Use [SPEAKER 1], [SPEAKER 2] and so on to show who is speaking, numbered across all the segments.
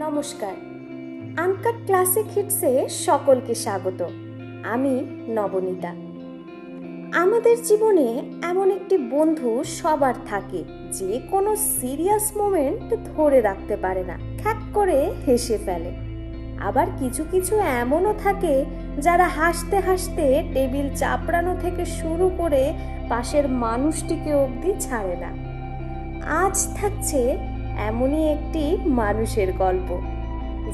[SPEAKER 1] নমস্কার। Uncut classic হিটসে সকলকে স্বাগত। আমি নবনীতা। আমাদের জীবনে এমন একটি বন্ধু সবার থাকে, যে কোনো সিরিয়াস মোমেন্ট ধরে রাখতে পারে না, খ্যাক করে হেসে ফেলে। আবার কিছু কিছু এমনও থাকে, যারা হাসতে হাসতে টেবিল চাপড়ানো থেকে শুরু করে পাশের মানুষটিকে অবধি ছাড়ে না। আজ থাকছে এমনই একটি মানুষের গল্প,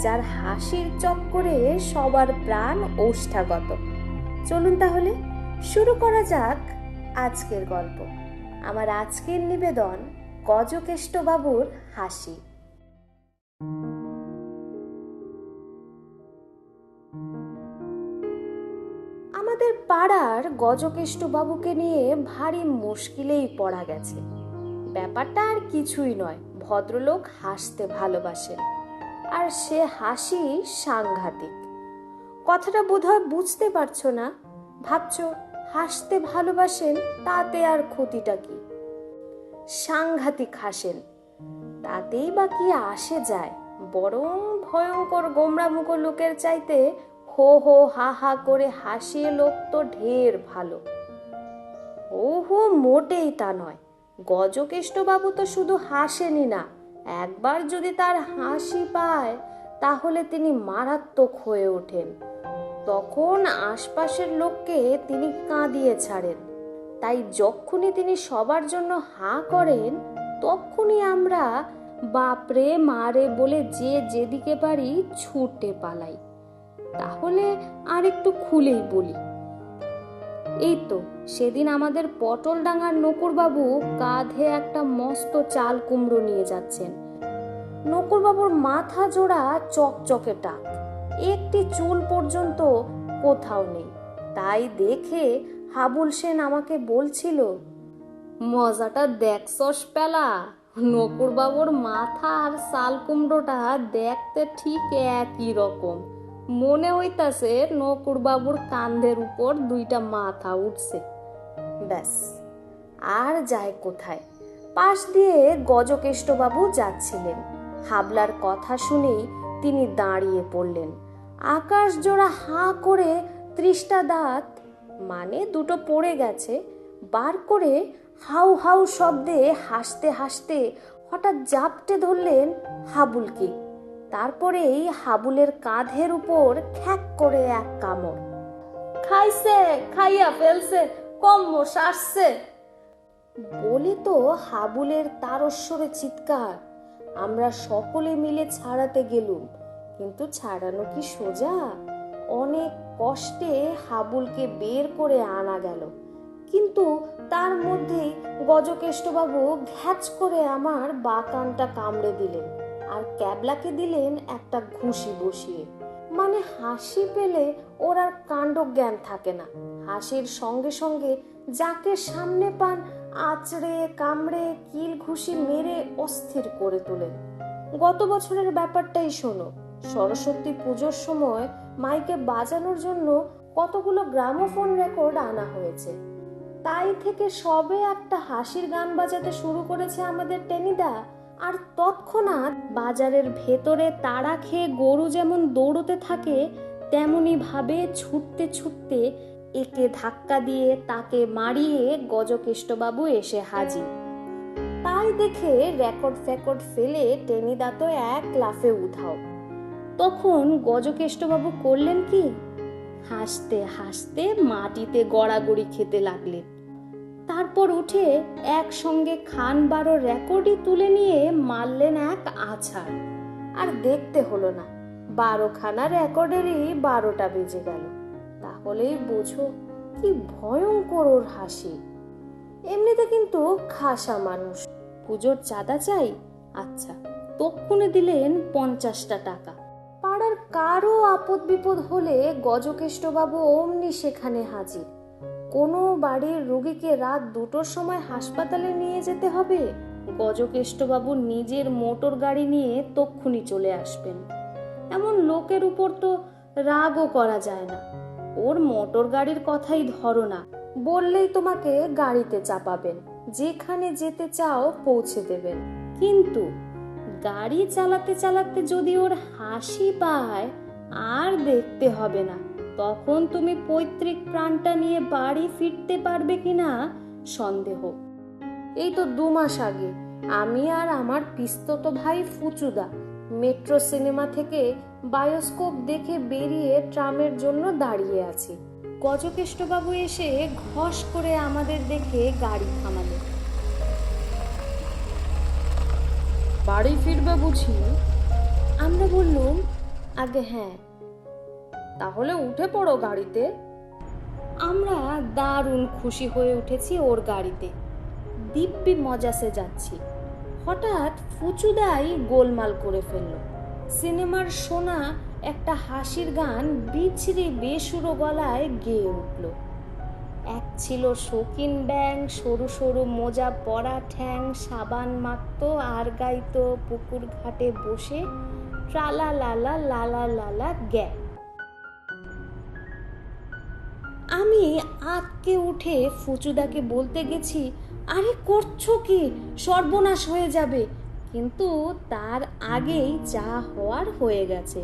[SPEAKER 1] যার হাসির চক্করে সবার প্রাণ ওষ্ঠাগত। চলুন তাহলে শুরু করা যাক আজকের গল্প। আমার আজকের নিবেদন গজকেষ্টবাবুর হাসি। আমাদের পাড়ার গজকেষ্টবাবুকে নিয়ে ভারী মুশকিলেই পড়া গেছে। ব্যাপারটা আর কিছুই নয়। ভদ্রলোক হাসতে ভালোবাসেন। আর সে হাসি সাংঘাতিক। কথাটা বোধহয় বুঝতে পারছ না? ভাবছ, হাসতে ভালোবাসেন তাতে আর ক্ষতিটা কি? সাংঘাতিক হাসেন। তাতেই বা কি আসে যায়? বরং ভয়ঙ্কর গোমরামুখ লোকের চাইতে হো হো হা হা করে হাসিয়ে লোক তো ঢের ভালো। ও হো মোটেই তা নয়। গজকেষ্টবাবু তো শুধু হাসেনি না, একবার যদি তার হাসি পায়, তাহলে তিনি মারাত্মক হয়ে ওঠেন। তখন আশপাশের লোককে তিনি কাঁদিয়ে ছাড়েন। তাই যখনই তিনি সবার জন্য হা করেন, তখনই আমরা বাপরে, মারে বলে যে যেদিকে পারি ছুটে পালাই। তাহলে আর একটু খুলেই বলি এই তো সেদিন আমাদের পটল ডাঙার নকুরবাবু কাঁধে একটা মস্ত চাল কুমড়ো নিয়ে যাচ্ছেন। নকুরবাবুর মাথা জোড়া চকচকে টাক। একটি চুল পর্যন্ত কোথাও নেই। তাই দেখে হাবুল সেন আমাকে বলছিল, মজাটা দেখছস পেলা, নকুরবাবুর মাথা আর শাল কুমড়োটা দেখতে ঠিক একই রকম। মনে হইতাছে নকুরবাবুর কান্ধের উপর দুইটা মাথা উঠছে। ব্যাস, আর যায় কোথায়? পাশ দিয়ে গজকেষ্টবাবু যাচ্ছিলেন। হাবলার কথা শুনেই তিনি দাঁড়িয়ে পড়লেন। আকাশ জোড়া হাঁ করে ত্রিশটা দাঁত মানে দুটো পড়ে গেছে, বার করে হাউ হাউ শব্দে হাসতে হাসতে হঠাৎ জাপটে ধরলেন হাবুলকে। তারপরেই হাবুলের কাঁধের উপর খ্যাক করে এক কামড়। খাইছে, খাইয়া ফেলছে, কম আসছে। বলে তো হাবুলের তারস্বরে চিৎকার। আমরা সকলে মিলে ছাড়াতে গেলুম, কিন্তু ছাড়ানো কি সোজা? অনেক কষ্টে হাবুলকে বের করে আনা গেল। কিন্তু তার মধ্যেই গজকেষ্টবাবু ঘ্যাচ করে আমার বাকানটা কামড়ে দিলেন। আর ক্যাবলাকে দিলেন একটা ঘুষি বসিয়ে। মানে হাসি পেলে ওর আর কাণ্ড জ্ঞান থাকে না। হাসির সঙ্গে সঙ্গে যাকে সামনে পান, আচড়ে, কামড়ে, কিল ঘুষি মেরে অস্থির করে তোলেন। গত বছরের ব্যাপারটাই শোনো, সরস্বতী পুজোর সময় মাইকে বাজানোর জন্য কতগুলো গ্রামোফোন রেকর্ড আনা হয়েছে। তাই থেকে সবে একটা হাসির গান বাজাতে শুরু করেছে আমাদের টেনিদা। আর তৎক্ষণাৎ বাজারের ভেতরে তাড়া খেয়ে গরু যেমন দৌড়তে থাকে তেমনি ভাবে ছুটতে ছুটতে একে ধাক্কা দিয়ে তাকে মারিয়ে গজকেষ্টবাবু এসে হাজির। তাই দেখে রেকর্ড ফ্যাকর্ড ফেলে টেনিদা তো এক লাফে উধাও। তখন গজকেষ্টবাবু করলেন কি? হাসতে হাসতে মাটিতে গড়াগড়ি খেতে লাগলেন। তারপর উঠে একসঙ্গে খান বারো রেকর্ডই তুলে নিয়ে মারলেন এক আছাড়। আর দেখতে হলো না, বারোখানা রেকর্ডেরই বারোটা বেজে গেল। তাহলেই বোঝো কি ভয়ঙ্কর ওর হাসি। এমনিতে কিন্তু খাসা মানুষ। পুজোর চাঁদা চাই? আচ্ছা তক্ষণে দিলেন পঞ্চাশটা টাকা। পাড়ার কারও আপদ বিপদ হলে গজকেষ্টবাবু অমনি সেখানে হাজির। কোনো বাড়ির রোগীকে রাত দুটোর সময় হাসপাতালে নিয়ে যেতে হবে? গজকেষ্টবাবু নিজের মোটর গাড়ি নিয়ে তক্ষুনি চলে আসবেন। এমন লোকের উপর তো রাগও করা যায় না। ওর মোটর গাড়ির কথাই ধরো না বললেই তোমাকে গাড়িতে চাপাবেন। যেখানে যেতে চাও পৌঁছে দেবেন। কিন্তু গাড়ি চালাতে চালাতে যদি ওর হাসি পায়, আর দেখতে হবে না। তখন তুমি পৈতৃক প্রাণটা নিয়ে বাড়ি ফিরতে পারবে কিনা? সন্দেহ। এই তো দু মাস আগে আমি আর আমার পিস্তত ভাই ফুচুদা মেট্রো সিনেমা থেকে বায়োস্কোপ দেখে বেরিয়ে ট্রামের জন্য দাঁড়িয়ে আছি। গজকেষ্টবাবু এসে ঘস করে আমাদের দেখে গাড়ি থামালেন। বাড়ি ফিরবে বুঝি? আমরা বললুম আগে হ্যাঁ তাহলে উঠে পড়ো গাড়িতে। আমরা দারুণ খুশি হয়ে উঠেছি ওর গাড়িতে। দিব্যি মজাসে যাচ্ছি। হঠাৎ ফুচুদাই গোলমাল করে ফেলল। সিনেমার শোনা একটা হাসির গান বিছড়ি বেসুরো গলায় গেয়ে উঠল। এক ছিল শৌখিন ব্যাং সরু সরু মোজা পরা ঠ্যাং, সাবান মাখত, আর গাইতো পুকুর ঘাটে বসে ট্রালা লালা লালা লালা গ্যা। আমি আতকে উঠে ফুচুদাকে বলতে গেছি, আরে করছ কি? সর্বনাশ হয়ে যাবে। কিন্তু তার আগেই যা হওয়ার হয়ে গেছে।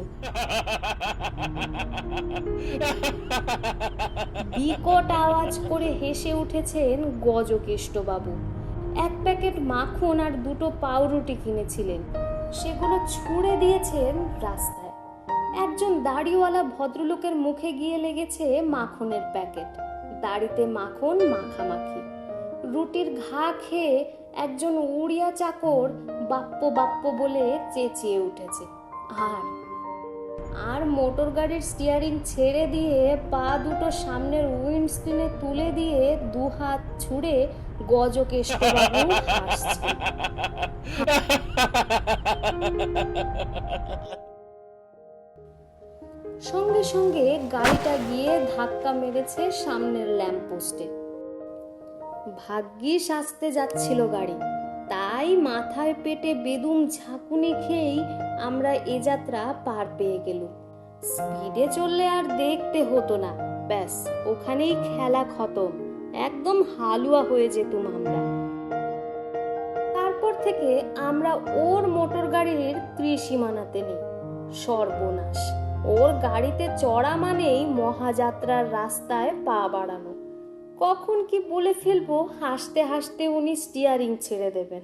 [SPEAKER 1] বিকট আওয়াজ করে হেসে উঠেছেন গজকেষ্টবাবু। এক প্যাকেট মাখন আর দুটো পাউরুটি কিনেছিলেন। সেগুলো ছুঁড়ে দিয়েছেন রাস্তায়। একজন দাড়িওয়ালা ভদ্রলোকের মুখে গিয়ে লেগেছে মাখনের প্যাকেট। দাড়িতে মাখন, মাখামাখি। রুটির ঘা খেয়ে একজন উড়িয়া চাকর বাপ্প বাপ্প বলে চেঁচিয়ে উঠেছে। আর আর মোটর গাড়ির স্টিয়ারিং ছেড়ে দিয়ে পা দুটো সামনের উইন্ডস্ক্রিনে তুলে দিয়ে দু হাত ছুঁড়ে গজকেষ্টবাবু হাসছেন। সঙ্গে সঙ্গে গাড়িটা গিয়ে ধাক্কা মেরেছে সামনের ল্যাম্পপোস্টে। ভাগ্যিস আসতে যাচ্ছিল গাড়ি। তাই মাথায় পেটে বেদুম ঝাঁকুনি খেয়েই আমরা এ যাত্রা পার পেয়ে গেলুম। স্পিডে চললে আর দেখতে হতো না। ব্যাস, ওখানেই খেলা খতম। একদম হালুয়া হয়ে যেতুম আমরা। তারপর থেকে আমরা ওর মোটর গাড়ির ত্রিসীমানাতে নেই। সর্বনাশ। ওর গাড়িতে চড়া মানেই মহাযাত্রার রাস্তায় পা বাড়ানো। কখন কি বলে ফেলব, হাসতে হাসতে উনি স্টিয়ারিং ছেড়ে দেবেন।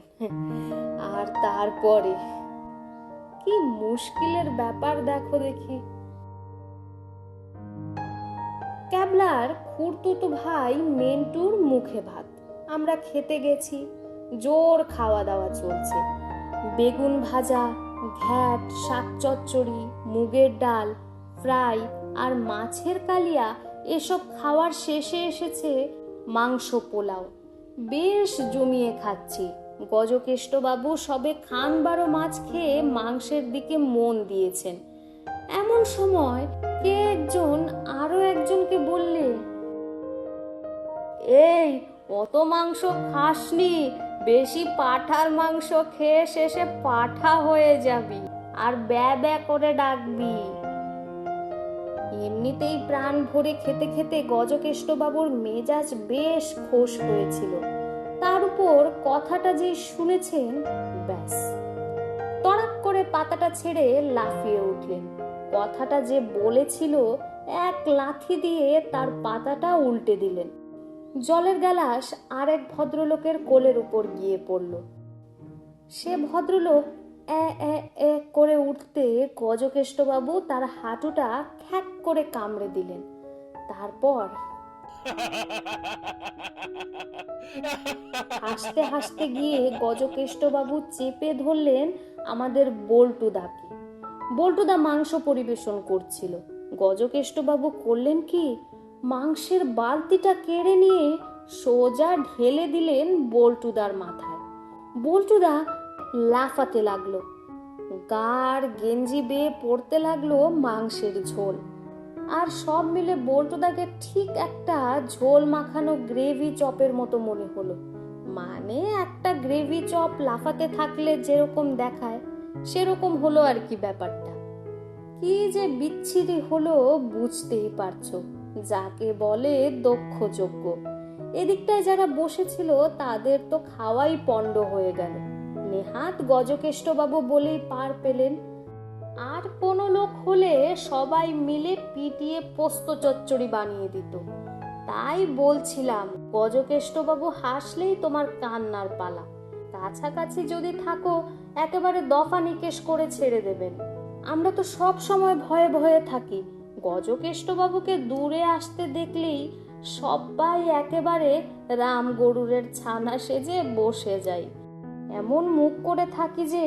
[SPEAKER 1] আর তারপরে? কি মুশকিলের ব্যাপার দেখো দেখি। ক্যাবলার খুঁড়তুতো ভাই মেন্টুর মুখে ভাত। আমরা খেতে গেছি, জোর খাওয়া দাওয়া চলছে। বেগুন ভাজা ঘ্যাট, শাক চচ্চড়ি, মুগের ডাল, ফ্রাই আর মাছের কালিয়া এসব খাওয়ার শেষে এসেছে মাংস পোলাও। বেশ জমিয়ে খাচ্ছি। গজকেষ্টবাবু সবে খান বারো মাছ খেয়ে মাংসের দিকে মন দিয়েছেন। এমন সময় কে একজন, আরও একজনকে বললে এই, অত মাংস খাসনি বেশি পাঠার মাংস খেয়ে শেষে পাঠা হয়ে যাবি আর ব্যা করে ডাকবি। এমনিতেই প্রাণ ভরে খেতে খেতে গজকেষ্টবাবুর মেজাজ বেশ খোশ হয়েছিল। তার উপর কথাটা যে শুনেছেন, ব্যাস। তড়াক করে পাতাটা ছেড়ে লাফিয়ে উঠলেন। কথাটা যে বলেছিল, এক লাথি দিয়ে তার পাতাটা উল্টে দিলেন। জলের গ্যালাস আর এক ভদ্রলোকের কোলের উপর গিয়ে পড়ল। সে ভদ্রলোক এ এ এ করে উঠতে গজকেষ্টবাবু তার হাঁটুটা খ্যাক করে কামড়ে দিলেন। তারপর হাসতে হাসতে গিয়ে গজকেষ্টবাবু চেপে ধরলেন আমাদের বল্টুদাকে। বল্টুদা মাংস পরিবেশন করছিল। গজকেষ্টবাবু করলেন কি? মাংসের বালতিটা কেড়ে নিয়ে সোজা ঢেলে দিলেন বল্টুদার মাথায়। বল্টুদা লাফাতে লাগল, গার গেঞ্জি বেয়ে পড়তে লাগল মাংসের ঝোল। আর সব মিলে বল্টুদাকে ঠিক একটা ঝোল মাখানো গ্রেভি চপের মতো মনে হলো। মানে একটা গ্রেভি চপ লাফাতে থাকলে যেরকম দেখায়, সেরকম হলো আর কি ব্যাপারটা। কি যে বিচ্ছিরি হলো বুঝতেই পারছ। যাকে বলে দক্ষ যোগ্য এদিকটায় যারা বসেছিল, তাদের তো খাওয়াই পণ্ড হয়ে গেল। নেহাত গজকেষ্টবাবু বলেই পার পেলেন। আর কোনো লোক হলে সবাই মিলে পিটিয়ে পোস্ত চচ্চড়ি বানিয়ে দিত। তাই বলছিলাম, গজকেষ্টবাবু হাসলেই তোমার কান্নার পালা। কাছাকাছি যদি থাকো, একেবারে দফা নিকেশ করে ছেড়ে দেবেন। আমরা তো সব সময় ভয়ে ভয়ে থাকি। গজকেষ্টবাবুকে দূরে আসতে দেখলেই সবাই একেবারে রাম গরুরের ছানা সেজে বসে যাই এমন মুখ করে থাকি যে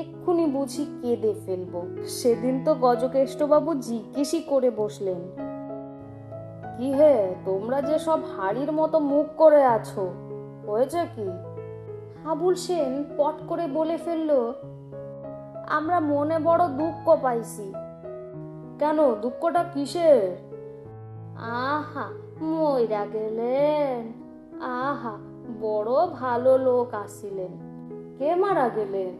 [SPEAKER 1] এক্ষুনি বুঝি কেঁদে ফেলব। সেদিন তো গজকেষ্টবাবু জিজ্ঞেসই করে বসলেন কি হে তোমরা যে সব হাড়ির মতো মুখ করে আছো, হয়েছে কি? হাবুল সেন পট করে বলে ফেলল, আমরা মনে বড় দুঃখ পাইছি। কেন? দুঃখটা কিসের? আহা, মইরা গেলেন। আহা, বড় ভালো লোক আসিলেন। কে মারা গেলেন?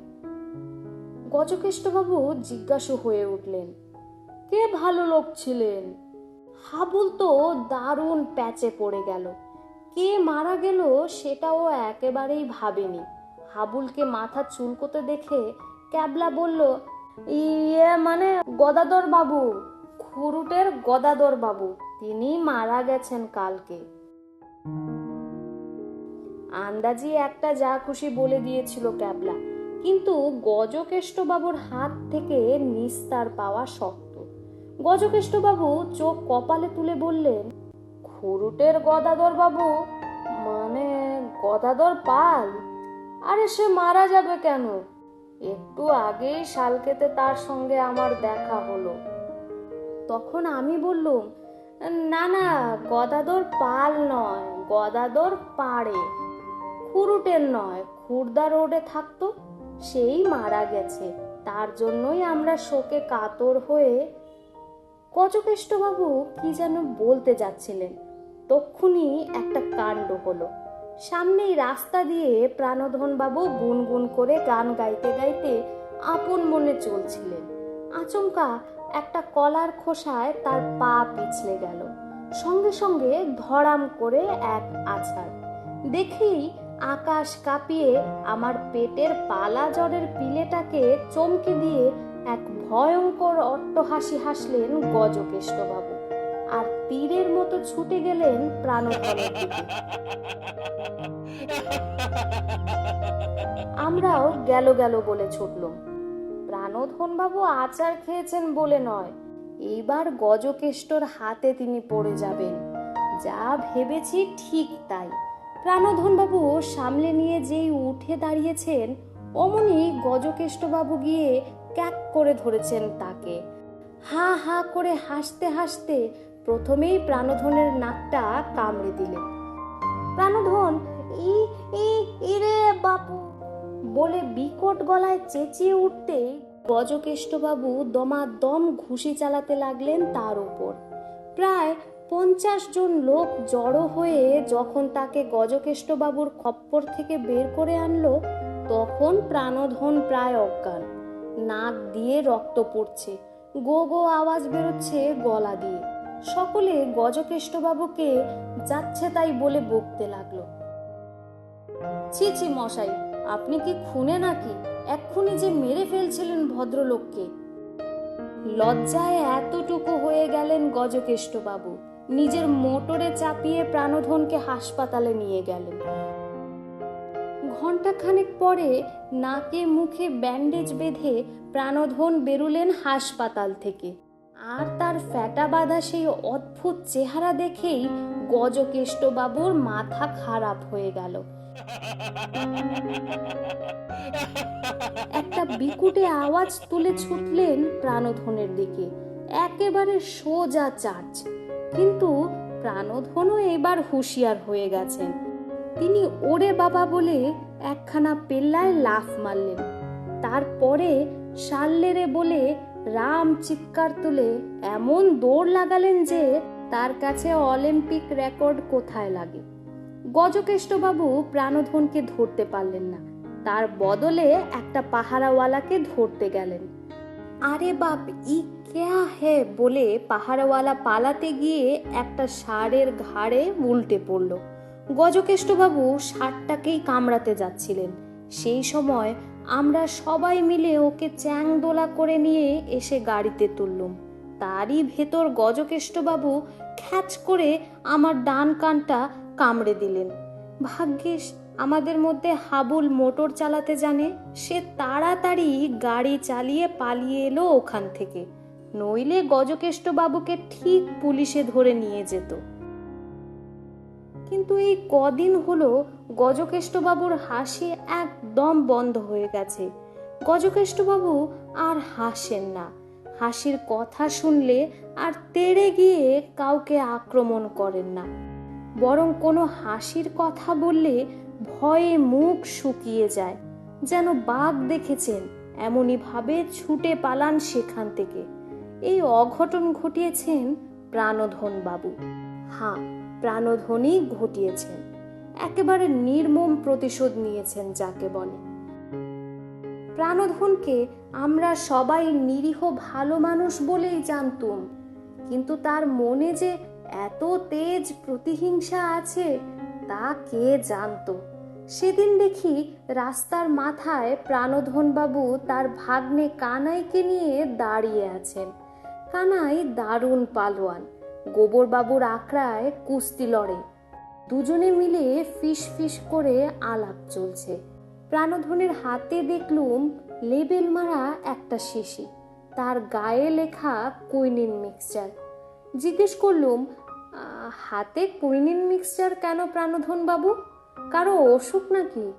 [SPEAKER 1] গজকেষ্টবাবু জিজ্ঞাসু হয়ে উঠলেন, কে ভালো লোক ছিলেন? হাবুল তো দারুণ প্যাচে পড়ে গেল। কে মারা গেল সেটাও একেবারেই ভাবেনি। হাবুলকে মাথা চুলকোতে দেখে ক্যাবলা বলল ইয়ে মানে গদাধর বাবু, খুরুটের গদাধর বাবু। তিনি মারা গেছেন কালকে। আন্দাজি একটা যা খুশি বলে দিয়েছিল ক্যাবলা। কিন্তু গজকেষ্টবাবুর হাত থেকে নিস্তার পাওয়া শক্ত। গজকেষ্টবাবু চোখ কপালে তুলে বললেন, খুরুটের গদাধর বাবু? মানে গদাধর পাল? আরে সে মারা যাবে কেন? একটু আগেই শালকেতে তার সঙ্গে আমার দেখা হলো। তখন আমি বললুম, না না গদাদর পাল নয় গদাদর পাড়ে। খুরুটের নয়, খুরদা রোডে থাকতো, সেই মারা গেছে। তার জন্যই আমরা শোকে কাতর হয়ে কচকেষ্টবাবু কি যেন বলতে যাচ্ছিলেন। তক্ষুনি একটা কাণ্ড হলো। সামনেই রাস্তা দিয়ে প্রাণধন বাবু গুনগুন করে গান গাইতে গাইতে আপন মনে চলছিলেন। আচমকা একটা কলার খোসায় তার পা পিছলে গেল। সঙ্গে সঙ্গে ধরাম করে এক আছাড়। দেখেই আকাশ কাঁপিয়ে আমার পেটের পালা জ্বরের পিলেটাকে চমকে দিয়ে এক ভয়ঙ্কর অট্টহাসি হাসলেন গজকেষ্টবাবু। আর তীরের মতো ছুটে গেলেন প্রাণধনের দিকে। আমরাও গেল গেল বলে ছুটলাম। বাবু আচার খেয়েছেন বলে নয়, এইবার গজকেষ্টর হাতে তিনি পড়ে যাবেন। যা ভেবেছি ঠিক তাই। প্রাণধন বাবু সামলে নিয়ে যেই উঠে দাঁড়িয়েছেন, অমনি গজকেষ্টবাবু গিয়ে ক্যাক করে ধরেছেন তাকে। হা হা করে হাসতে হাসতে প্রথমেই প্রাণধনের নাকটা কামড়ে দিলেন প্রাণধন, ই ই ইরে বাপু, বলে বিকট গলায় চেঁচিয়ে উঠতেই গজকেষ্টবাবু দমাদম ঘুষি চালাতে লাগলেন তার উপর প্রায় পঞ্চাশ জন লোক জড়ো হয়ে যখন তাকে গজকেষ্টবাবুর খপ্পর থেকে বের করে আনলো, তখন প্রাণধন প্রায় অজ্ঞান। নাক দিয়ে রক্ত পড়ছে। গো গো আওয়াজ বেরোচ্ছে গলা দিয়ে। সকলে গজকেষ্টবাবুকে যাচ্ছে তাই বলে বকতে লাগল। ছি ছি, মশাই, আপনি কি খুনে নাকি? এক্ষুনি যে মেরে ফেলছিলেন ভদ্রলোককে। লজ্জায় এতটুকু হয়ে গেলেন গজকেষ্টবাবু। নিজের মোটরে চাপিয়ে প্রাণধনকে হাসপাতালে নিয়ে গেলেন। ঘন্টাখানেক পরে নাকে মুখে ব্যান্ডেজ বেঁধে প্রাণধন বেরুলেন হাসপাতাল থেকে। আর তার ফ্যাটা বাঁধা সেই অদ্ভুত চেহারা দেখেই গজকেষ্টবাবুর মাথা খারাপ হয়ে গেল। একটা বিকুটে আওয়াজ তুলে ছুটলেন প্রাণধনের দিকে। একেবারে সোজা চার্চ। কিন্তু প্রাণধনও এবার হুঁশিয়ার হয়ে গেছেন। তিনি ওরে বাবা বলে একখানা পেল্লায় লাফ মারলেন। তারপরে সাল্লেরে বলে রাম চিৎকার তুলে এমন দৌড় লাগালেন যে তার কাছে অলিম্পিক রেকর্ড কোথায় লাগে? গজকেষ্টবাবু প্রাণধনকে ধরতে পারলেন না। তার বদলে একটা পাহারাওয়ালাকে ধরতে গেলেন। আরে বাপ, ই কেয়া হে বলে পাহারাওয়ালা পালাতে গিয়ে একটা ষাঁড়ের ঘাড়ে উল্টে পড়ল। গজকেষ্টবাবু ষাঁড়টাকেই কামড়াতে যাচ্ছিলেন। সেই সময় আমরা সবাই মিলে ওকে চ্যাংদোলা করে নিয়ে এসে গাড়িতে তুললুম। তারই ভেতর গজকেষ্টবাবু খ্যাচ করে আমার ডান কানটা কামড়ে দিলেন। ভাগ্যিস, আমাদের মধ্যে হাবুল মোটর চালাতে জানে। সে তাড়াতাড়ি গাড়ি চালিয়ে পালিয়ে এলো ওখান থেকে। নইলে গজকেষ্টবাবুকে ঠিক পুলিশে ধরে নিয়ে যেত। কিন্তু এই কদিন হলো গজকেষ্টবাবুর হাসি একদম বন্ধ হয়ে গেছে। গজকেষ্টবাবু আর হাসেন না। হাসির কথা শুনলে আর তেড়ে গিয়ে কাউকে আক্রমণ করেন না। বরং কোনো হাসির কথা বললে ভয়ে মুখ শুকিয়ে যায়। যেন বাঘ দেখেছেন এমনই ভাবে ছুটে পালান সেখান থেকে। এই অঘটন ঘটিয়েছেন প্রাণধন বাবু হ্যাঁ প্রাণধনই ঘটিয়েছেন। একেবারে নির্মম প্রতিশোধ নিয়েছেন যাকে বলে। প্রাণধনকে আমরা সবাই নিরীহ ভালো মানুষ বলেই জানতুম। কিন্তু তার মনে যে এত তেজ প্রতিহিংসা আছে, তা কে জানতো? সেদিন দেখি রাস্তার মাথায় প্রাণধন বাবু তার ভাগ্নে কানাইকে নিয়ে দাঁড়িয়ে আছেন। কানাই দারুণ পালোয়ান। গোবরবাবুর আখড়ায় কুস্তি লড়ে। দুজনে মিলে ফিস ফিস করে আলাপ চলছে। প্রাণধনের হাতে দেখলুম লেবেল মারা একটা শিশি। তার গায়ে লেখা কুইনিন মিক্সচার। জিজ্ঞেস করলুম হাতে কুইনিন মিক্সচার কেন প্রাণধন বাবু কারও অসুখ নাকি?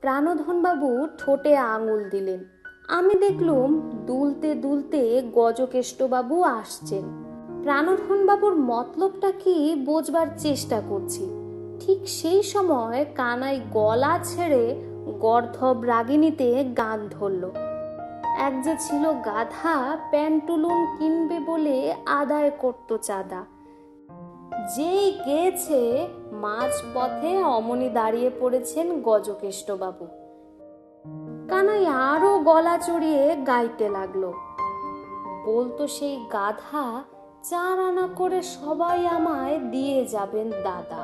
[SPEAKER 1] প্রাণধন বাবু ঠোঁটে আঙুল দিলেন। আমি দেখলুম দুলতে দুলতে গজকেষ্টবাবু আসছেন। প্রাণধন বাবুর মতলবটা কি বোঝবার চেষ্টা করছি। ঠিক সেই সময় কানাই গলা ছেড়ে গর্ধব রাগিনীতে গান ধরল। এক যে ছিল গাধা, প্যান্টুলুন কিনবে বলে আদায় করত চাঁদা। যেই গেছে মাঝ পথে অমনি দাঁড়িয়ে পড়েছেন গজকেষ্টবাবু। কানাই আরও গলা চড়িয়ে গাইতে লাগল। বলতো সেই গাধা চার আনা করে সবাই আমায় দিয়ে যাবেন, দাদা।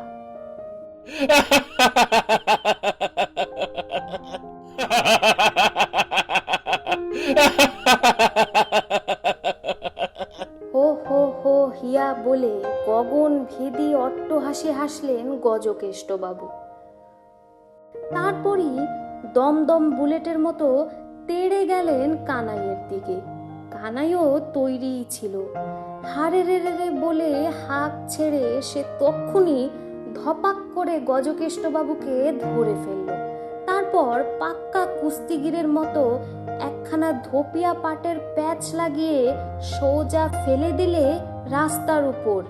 [SPEAKER 1] হো হো হো, হিয়া বলে গগন ভেদি অট্টহাসি হাসলেন গজকেষ্টবাবু। তারপরই দমদম বুলেটের মতো তেড়ে গেলেন কানাইয়ের দিকে। কানাইও তৈরিই ছিল। হারে রে রে রে বলে হাত ছেড়ে সে তক্ষুনি ধপাক করে গজকেষ্টবাবুকে ধরে ফেলল। তারপর পাক্কা কুস্তিগিরের মতো একখানা ধোপিয়া পাটের প্যাচ লাগিয়ে সোজা ফেলে দিলে রাস্তার উপর।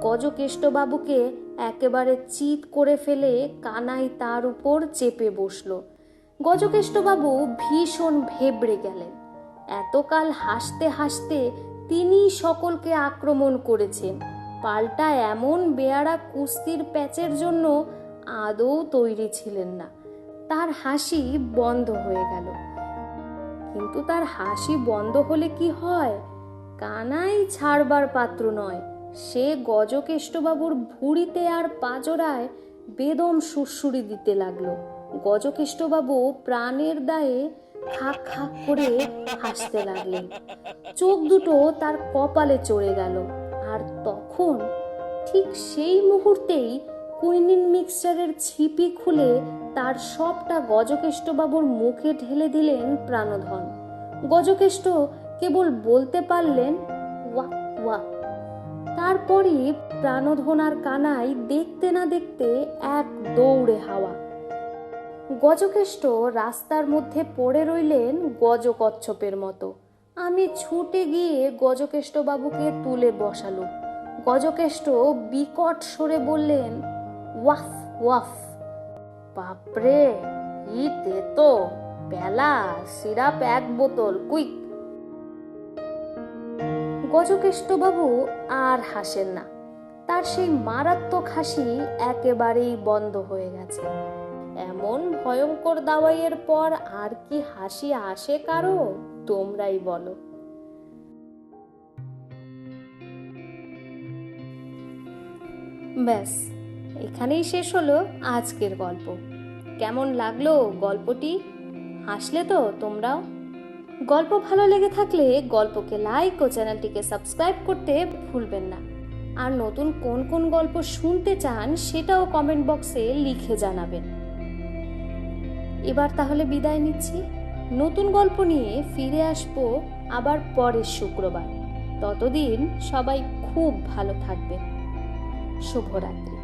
[SPEAKER 1] গজকেষ্টবাবুকে একেবারে চিত করে ফেলে কানাই তার উপর চেপে বসল। গজকেষ্টবাবু ভীষণ ভেবড়ে গেলেন। এতকাল হাসতে হাসতে তিনি সকলকে আক্রমণ করেছেন। পাল্টা এমন বেয়ারা কুস্তির প্যাচের জন্য আদৌ তৈরি ছিলেন না। তার হাসি বন্ধ হয়ে গেল। কিন্তু তার হাসি বন্ধ হলে কি হয়? কানাই ছাড়বার পাত্র নয়। সে গজকেষ্টবাবুর ভুঁড়িতে আর পাজরায় বেদম সুরসুরি দিতে লাগল। গজকেষ্টবাবু প্রাণের দায়ে খাক খাক করে হাসতে লাগলেন চোখ দুটো তার কপালে চড়ে গেল। আর তখন ঠিক সেই মুহূর্তেই কুইনিন মিক্সচারের ছিপি খুলে তার সবটা গজকেষ্টবাবুর মুখে ঢেলে দিলেন প্রাণধন। গজকেষ্ট কেবল বলতে পারলেন ওয়া ওয়া তারপরই প্রাণধন আর কানাই দেখতে না দেখতে এক দৌড়ে হাওয়া। গজকেষ্ট রাস্তার মধ্যে পড়ে রইলেন গজকচ্ছপের মতো। আমি ছুটে গিয়ে গজকেষ্ট বাবুকে তুলে বসালো গজকেষ্ট বিকট সরে বললেন, ওয়াফ ওয়াফ, বাপরে ই তো পেলা সিরাপ এক বোতল, কুইক! গজকেষ্টবাবু আর হাসেন না। তার সেই মারাত্মক হাসি একেবারেই বন্ধ হয়ে গেছে। এমন ভয়ঙ্কর দাওয়াইয়ের পর আর কি হাসি আসে কারও? তোমরাই বলো। ব্যাস, এখানেই শেষ হলো আজকের গল্প। কেমন লাগল গল্পটি? হাসলে তো তোমরাও। গল্প ভালো লেগে থাকলে গল্পকে লাইক ও চ্যানেলটিকে সাবস্ক্রাইব করতে ভুলবেন না। আর নতুন কোন কোন গল্প শুনতে চান সেটাও কমেন্ট বক্সে লিখে জানাবেন। এবার তাহলে বিদায় নিচ্ছি। নতুন গল্প নিয়ে ফিরে আসব আবার পরের শুক্রবার। ততদিন সবাই খুব ভালো থাকবেন। শুভরাত্রি।